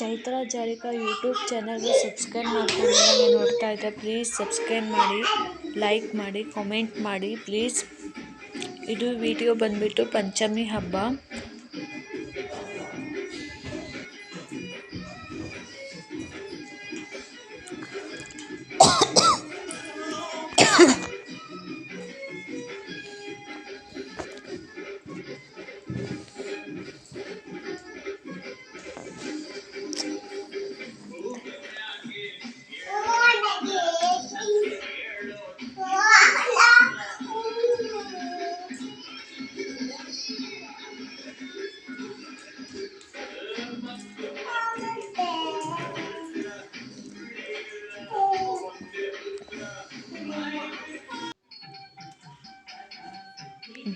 Chaitra ಜಾರಿಕಾ YouTube ಚಾನಲ್ಗೆ subscribe ಮಾಡ್ಕೊಂಡು ನೋಡ್ತಾ ಇದ್ದರೆ ಪ್ಲೀಸ್ ಸಬ್ಸ್ಕ್ರೈಬ್ ಮಾಡಿ, ಲೈಕ್ ಮಾಡಿ, ಕಾಮೆಂಟ್ ಮಾಡಿ ಪ್ಲೀಸ್. ಇದು ವಿಡಿಯೋ ಬಂದುಬಿಟ್ಟು ಪಂಚಮಿ ಹಬ್ಬ.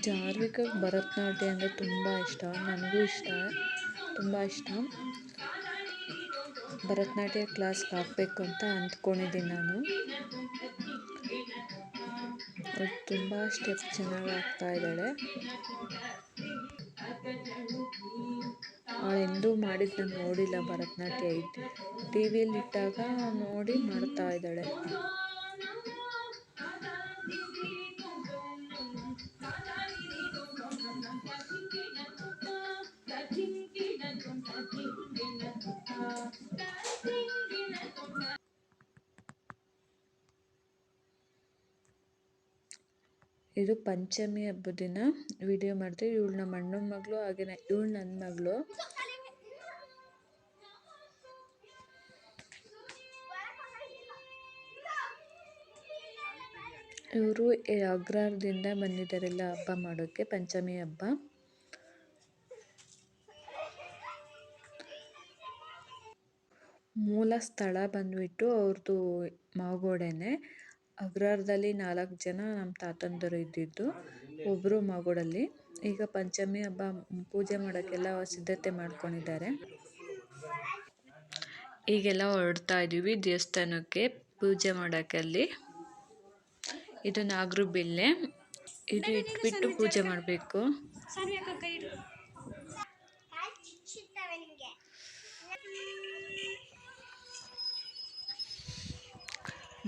ಜಾರ್ವಿಕ ಭರತನಾಟ್ಯ ಅಂದರೆ ತುಂಬ ಇಷ್ಟ, ನನಗೂ ಇಷ್ಟ, ತುಂಬ ಇಷ್ಟ. ಭರತನಾಟ್ಯ ಕ್ಲಾಸ್ಗೆ ಹಾಕಬೇಕು ಅಂತ ಅಂದ್ಕೊಂಡಿದ್ದೀನಿ ನಾನು. ಅವ್ಳು ತುಂಬ ಸ್ಟೆಪ್ ಚೆನ್ನಾಗಿ ಹಾಕ್ತಾ ಇದ್ದಾಳೆ ಅವಳೆಂದೂ ಎಂದೂ ಮಾಡಿದ್ದನ್ನು ನೋಡಿಲ್ಲ ಭರತನಾಟ್ಯ ಟಿ ವಿಯಲ್ಲಿ ಇಟ್ಟಾಗ ನೋಡಿ ಮಾಡ್ತಾ ಇದ್ದಾಳೆ. ಇದು ಪಂಚಮಿ ಹಬ್ಬದ ದಿನ. ವಿಡಿಯೋ ಮಾಡ್ತೀವಿ ಇವಳು ನಮ್ಮ ಅಣ್ಣನ ಮಗಳು ಹಾಗೆಯೇ ಇವಳು ನನ್ನ ಮಗಳು. ಇವರು ಅಗ್ರಹಾರದಿಂದ ಬಂದಿದ್ದಾರೆಲ್ಲ ಹಬ್ಬ ಮಾಡೋಕ್ಕೆ ಪಂಚಮಿ ಹಬ್ಬ. ಮೂಲ ಸ್ಥಳ ಬಂದ್ಬಿಟ್ಟು ಅವ್ರದ್ದು ಮಾಗೋಡೆನೆ. ಅಗ್ರಹಾರದಲ್ಲಿ ನಾಲ್ಕು ಜನ ನಮ್ಮ ತಾತಂದಿರು ಇದ್ದಿದ್ದು ಒಬ್ಬರು ಮಗುಡಲ್ಲಿ. ಈಗ ಪಂಚಮಿ ಹಬ್ಬ, ಪೂಜೆ ಮಾಡೋಕ್ಕೆಲ್ಲ ಸಿದ್ಧತೆ ಮಾಡ್ಕೊಂಡಿದ್ದಾರೆ. ಈಗೆಲ್ಲ ಹೊರಡ್ತಾ ಇದ್ದೀವಿ ದೇವಸ್ಥಾನಕ್ಕೆ, ಪೂಜೆ ಮಾಡೋಕ್ಕಲ್ಲಿ. ಇದು ನಾಗರು ಬಿಲ್ಲೆ. ಇದು ಇಟ್ಬಿಟ್ಟು ಪೂಜೆ ಮಾಡಬೇಕು.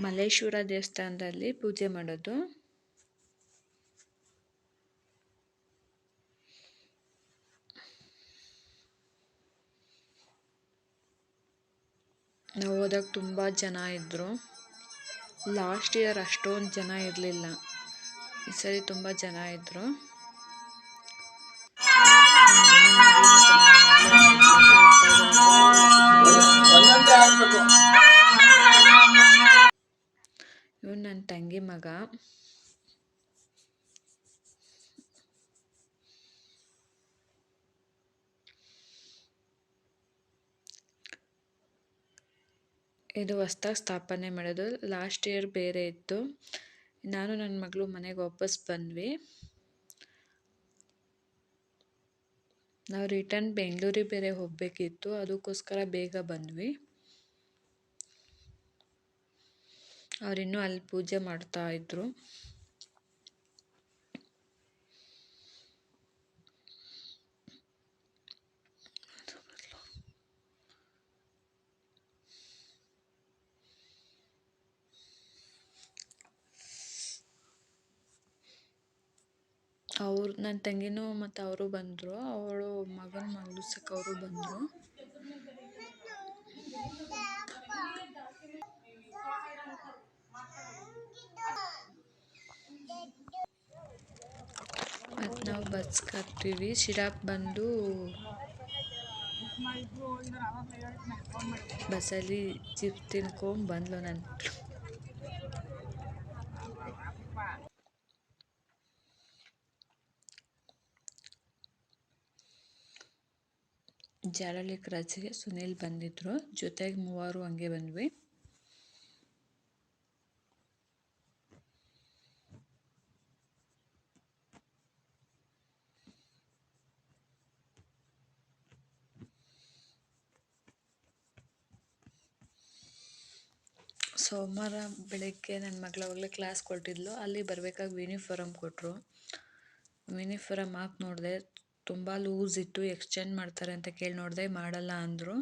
ಮಲ್ಲೇಶ್ವರ ದೇವಸ್ಥಾನದಲ್ಲಿ ಪೂಜೆ ಮಾಡೋದು. ನಾವು ಹೋದಾಗ ತುಂಬ ಜನ ಇದ್ದರು ಲಾಸ್ಟ್ ಇಯರ್ ಅಷ್ಟೊಂದು ಜನ ಇರಲಿಲ್ಲ. ಈ ಸರಿ ತುಂಬ ಜನ ಇದ್ದರು ತಂಗಿ ಮಗ. ಇದು ಹೊಸ್ದಾಗಿ ಸ್ಥಾಪನೆ ಮಾಡೋದು ಲಾಸ್ಟ್ ಇಯರ್ ಬೇರೆ ಇತ್ತು. ನಾನು ನನ್ನ ಮಗಳು ಮನೆಗೆ ವಾಪಸ್ ಬಂದ್ವಿ. ನಾವು ರಿಟರ್ನ್ ಬೆಂಗಳೂರಿಗೆ ಬೇರೆ ಹೋಗಬೇಕಿತ್ತು. ಅದಕ್ಕೋಸ್ಕರ ಬೇಗ ಬಂದ್ವಿ. ಅವರಿನ್ನೂ ಅಲ್ಲಿ ಪೂಜೆ ಮಾಡ್ತಾ ಇದ್ರು. ಅವ್ರು ನನ್ನ ತಂಗಿನೂ ಮತ್ತು ಅವರು ಬಂದರು. ಅವಳು ಮಗನ ಮಗಳು ಅವರು ಬಂದರು ಮತ್ತು ನಾವು ಬಸ್ಗೆ ಹಾಕ್ತೀವಿ ಶಿರಾಪ್ ಬಂದು ಬಸ್ಸಲ್ಲಿ ಚಿಪ್ಸ್ ತಿನ್ಕೊಂಡು ಬಂದ್ಲು ನನ್ನ ಜಾಲಳಿ ಕ್ರಾಸಿಗೆ ಸುನೀಲ್ ಬಂದಿದ್ರು ಜೊತೆಗೆ ಮೂವರು ಹಂಗೆ ಬಂದ್ವಿ ಸೋಮವಾರ ಬೆಳಗ್ಗೆ ನನ್ನ ಮಗಳು ಕ್ಲಾಸ್ ಕೊಟ್ಟಿದ್ಲು. ಅಲ್ಲಿ ಬರಬೇಕಾಗಿ ಯೂನಿಫಾರಮ್ ಕೊಟ್ಟರು ಯೂನಿಫಾರಮ್ ಹಾಕಿ ನೋಡಿದೆ ತುಂಬ ಲೂಸ್ ಇತ್ತು ಎಕ್ಸ್ಚೇಂಜ್ ಮಾಡ್ತಾರೆ ಅಂತ ಕೇಳಿ ನೋಡಿದೆ ಮಾಡಲ್ಲ ಅಂದರು.